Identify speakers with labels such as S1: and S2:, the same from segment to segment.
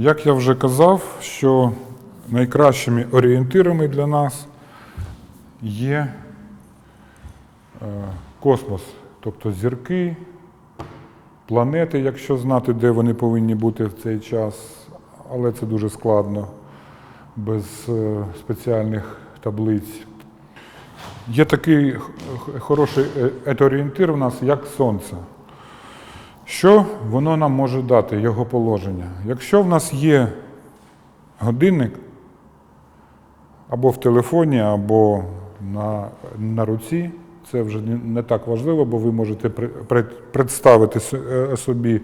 S1: Як я вже казав, що найкращими орієнтирами для нас є е, космос, тобто зірки, планети, якщо знати, де вони повинні бути в цей час, але це дуже складно без е, спеціальних таблиць. Є такий хороший е, етоорієнтир в нас, як Сонце. Що воно нам може дати, його положення? Якщо в нас є годинник або в телефоні, або на, на руці, це вже не, не так важливо, бо ви можете представити е, собі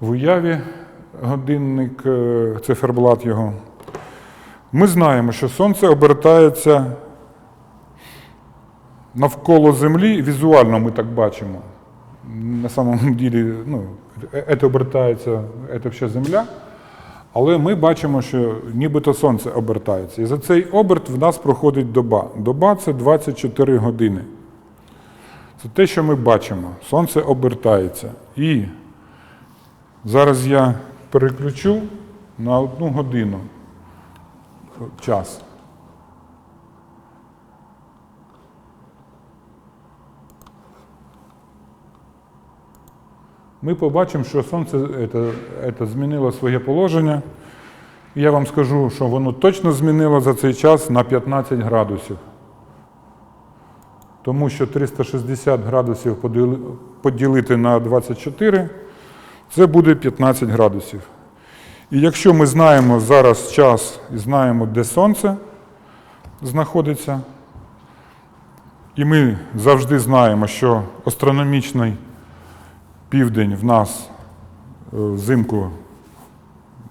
S1: в уяві годинник, е, циферблат його. Ми знаємо, що Сонце обертається навколо Землі, візуально ми так бачимо. На самом ділі, ну, це обертається, це ще Земля. Але ми бачимо, що нібито Сонце обертається. І за цей оберт в нас проходить доба. Доба це 24 години. Це те, що ми бачимо. Сонце обертається. І зараз я переключу на одну годину час. Ми побачимо, що Сонце це, це змінило своє положення. Я вам скажу, що воно точно змінило за цей час на 15 градусів. Тому що 360 градусів поділити на 24 це буде 15 градусів. І якщо ми знаємо зараз час і знаємо, де Сонце знаходиться, і ми завжди знаємо, що астрономічний південь в нас е, взимку,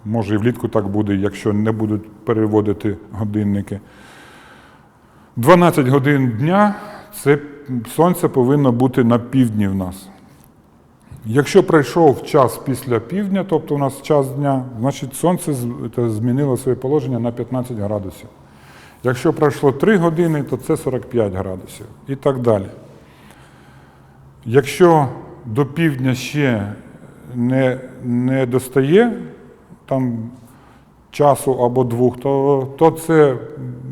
S1: може і влітку так буде, якщо не будуть переводити годинники. 12 годин дня це сонце повинно бути на півдні в нас. Якщо пройшов час після півдня, тобто у нас час дня, значить сонце змінило своє положення на 15 градусів. Якщо пройшло 3 години, то це 45 градусів і так далі. Якщо до півдня ще не, не достає там часу або двох, то, то це,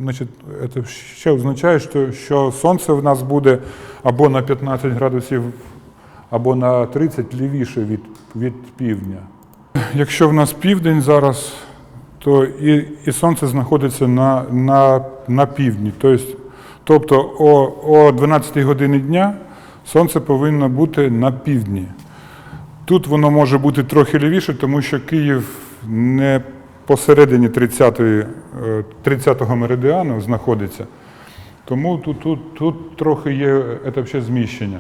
S1: значить, це ще означає, що, що сонце в нас буде або на 15 градусів, або на 30 лівіше від, від півдня. Якщо в нас південь зараз, то і, і сонце знаходиться на, на, на півдні. Тобто, о, о 12 годині дня сонце повинно бути на півдні. Тут воно може бути трохи лівіше, тому що Київ не посередині 30-ї, е, 30-го меридіану знаходиться. Тому тут, тут, тут трохи є це зміщення.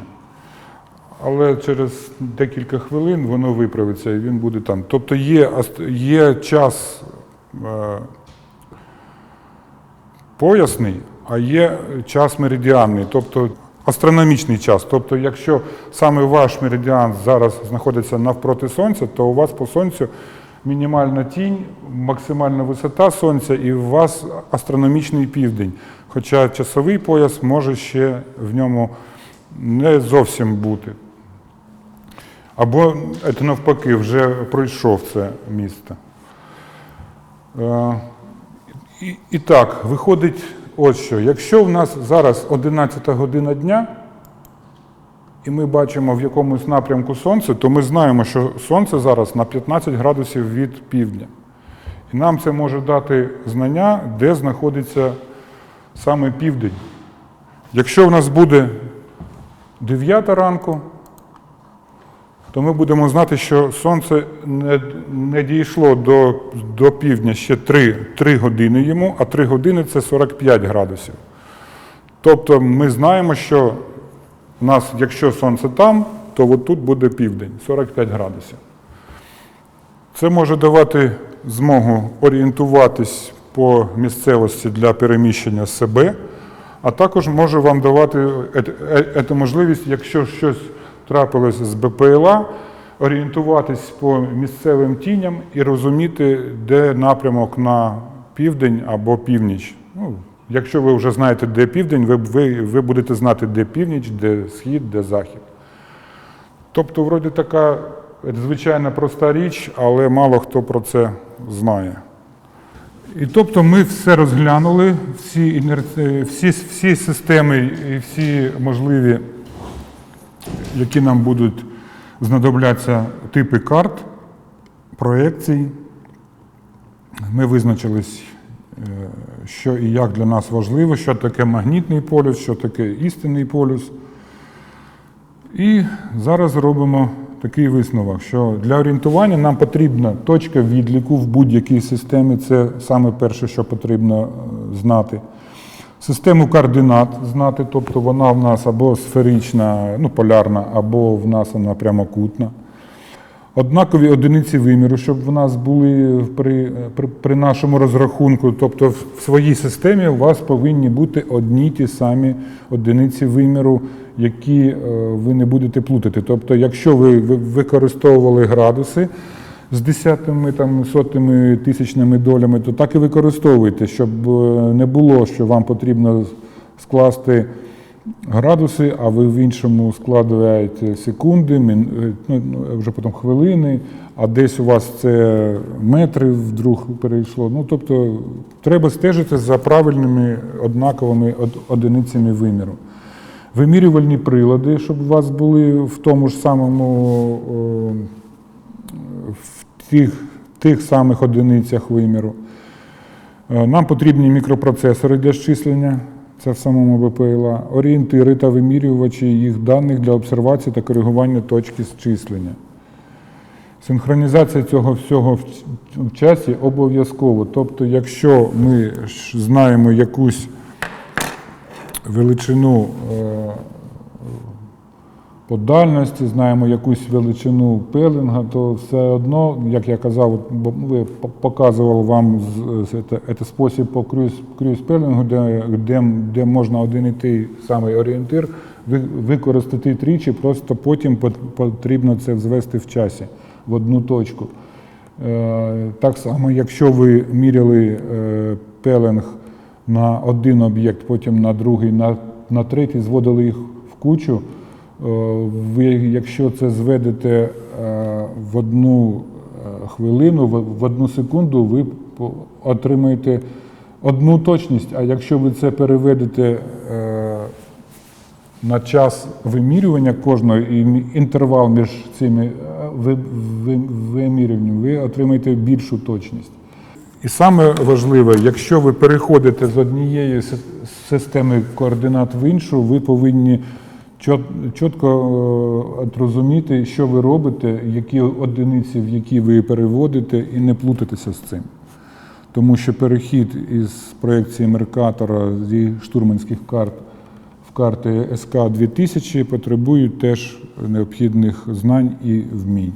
S1: Але через декілька хвилин воно виправиться і він буде там. Тобто є, є час е, поясний, а є час меридіанний, тобто астрономічний час. Тобто, якщо саме ваш меридіан зараз знаходиться навпроти Сонця, то у вас по Сонцю мінімальна тінь, максимальна висота Сонця і у вас астрономічний південь. Хоча часовий пояс може ще в ньому не зовсім бути. Або це навпаки, вже пройшов це місто. Е, І, і так, виходить ось що. Якщо в нас зараз 11 година дня, і ми бачимо в якомусь напрямку сонце, то ми знаємо, що сонце зараз на 15 градусів від півдня. І нам це може дати знання, де знаходиться саме південь. Якщо в нас буде 9 ранку, то ми будемо знати, що сонце не, не дійшло до, до півдня ще 3, 3 години йому, а 3 години це 45 градусів. Тобто ми знаємо, що у нас, якщо сонце там, то от тут буде південь 45 градусів. Це може давати змогу орієнтуватись по місцевості для переміщення себе, а також може вам давати цю можливість, якщо щось трапилось з БПЛА, орієнтуватись по місцевим тіням і розуміти, де напрямок на південь або північ. Ну, Якщо ви вже знаєте, де південь, ви, ви, ви будете знати, де північ, де схід, де захід. Тобто, вроді така звичайна проста річ, але мало хто про це знає. І тобто ми все розглянули, всі, всі, всі системи і всі можливі, які нам будуть знадоблятися типи карт, проекцій. Ми визначились, е, що і як для нас важливо, що таке магнітний полюс, що таке істинний полюс. І зараз робимо такий висновок, що для орієнтування нам потрібна точка відліку в будь-якій системі. Це саме перше, що потрібно е, знати. Систему координат знати, тобто вона в нас або сферична, ну, полярна, або в нас вона прямокутна. Однакові одиниці виміру, щоб в нас були при, при, при нашому розрахунку, тобто в своїй системі у вас повинні бути одні ті самі одиниці виміру, які е, ви не будете плутати. Тобто, якщо ви- використовували градуси з десятими, там, сотими, тисячними долями, то так і використовуйте, щоб е, не було, що вам потрібно скласти градуси, а ви в іншому складаєте секунди, е, ну, ну, вже потім хвилини, а десь у вас це метри вдруг перейшло. Ну, тобто треба стежити за правильними однаковими одиницями виміру. Вимірювальні прилади, щоб у вас були в тому ж самому о, в тих, тих самих одиницях виміру. Е, Нам потрібні мікропроцесори для щислення, це в самому БПЛА, орієнтири та вимірювачі їх даних для обсервації та коригування точки зчислення. Синхронізація цього всього в часі обов'язково. Тобто, якщо ми знаємо якусь величину е, по дальності, знаємо якусь величину пелинга, то все одно, як я казав, ви показував вам це, спосіб по крюз, пелингу, де, де, де можна один і той самий орієнтир використати тричі, просто потім потрібно це взвести в часі в одну точку. Е, Так само, якщо ви міряли е, пелинг на один об'єкт, потім на другий, на, на третій, зводили їх в кучу, ви, якщо це зведете е, в одну е, хвилину, в, одну секунду, ви отримаєте одну точність, а якщо ви це переведете е, на час вимірювання кожного і інтервал між цими е, ви- ви- вимірюваннями, ви отримаєте більшу точність. І саме важливе, якщо ви переходите з однієї системи координат в іншу, ви повинні чітко е, розуміти, що ви робите, які одиниці, в які ви переводите, і не плутатися з цим. Тому що перехід із проєкції Меркатора зі штурманських карт в карти СК 2000 потребують теж необхідних знань і вмінь.